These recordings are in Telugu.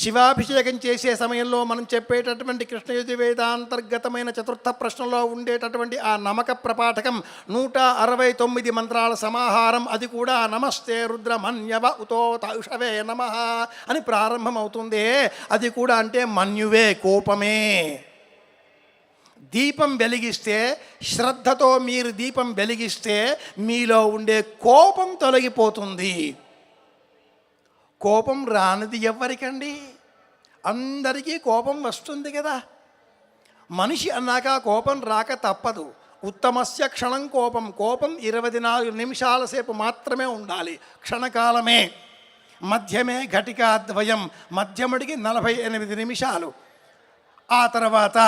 శివాభిషేకం చేసే సమయంలో మనం చెప్పేటటువంటి కృష్ణ వేదాంతర్గతమైన చతుర్థ ప్రశ్నలో ఉండేటటువంటి ఆ నమక ప్రపాఠకం నూట అరవై తొమ్మిది మంత్రాల సమాహారం. అది కూడా నమస్తే రుద్రమన్యవ ఉతో తౌషవే నమ అని ప్రారంభమవుతుంది. అది కూడా అంటే మన్యువే కోపమే. దీపం వెలిగిస్తే శ్రద్ధతో మీరు దీపం వెలిగిస్తే మీలో ఉండే కోపం తొలగిపోతుంది. కోపం రానిది ఎవరికండి అందరికీ కోపం వస్తుంది కదా. మనిషి అన్నాక కోపం రాక తప్పదు. ఉత్తమస్య క్షణం కోపం. కోపం ఇరవై నాలుగు నిమిషాల సేపు మాత్రమే ఉండాలి. క్షణకాలమే. మధ్యమే ఘటికాద్వయం. మధ్యముడికి నలభై ఎనిమిది నిమిషాలు. ఆ తర్వాత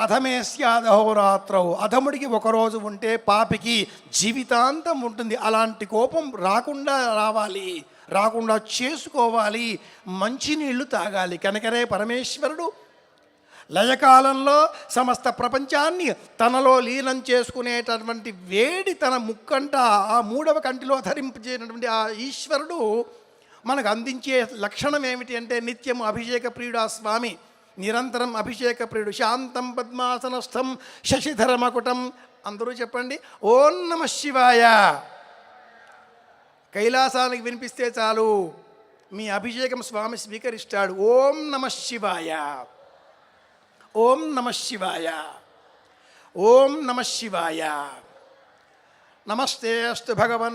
అధమే స్యాదహోరాత్రవు అధముడికి ఒకరోజు ఉంటే పాపికి జీవితాంతం ఉంటుంది. అలాంటి కోపం రాకుండా రావాలి. రాకుండా చేసుకోవాలి. మంచినీళ్ళు తాగాలి. కనుకనే పరమేశ్వరుడు లయకాలంలో సమస్త ప్రపంచాన్ని తనలో లీనం చేసుకునేటటువంటి వేడి తన ముక్కంట ఆ మూడవ కంటిలో ధరింపజేయనటువంటి ఆ ఈశ్వరుడు మనకు అందించే లక్షణం ఏమిటి అంటే నిత్యం అభిషేక ప్రియుడు ఆ స్వామి. నిరంతరం అభిషేక ప్రియుడు శాంతం పద్మాసనస్థం శశిధర మకుటం అందరూ చెప్పండి ఓం నమ శివాయ. కైలాసానికి వినిపిస్తే చాలు. మీ అభిషేకం స్వామి స్వీకరిస్తాడు. ఓం నమ శివాయ. ఓం నమ శివాయ. ఓం నమ శివాయ. నమస్తే అస్తు భగవన్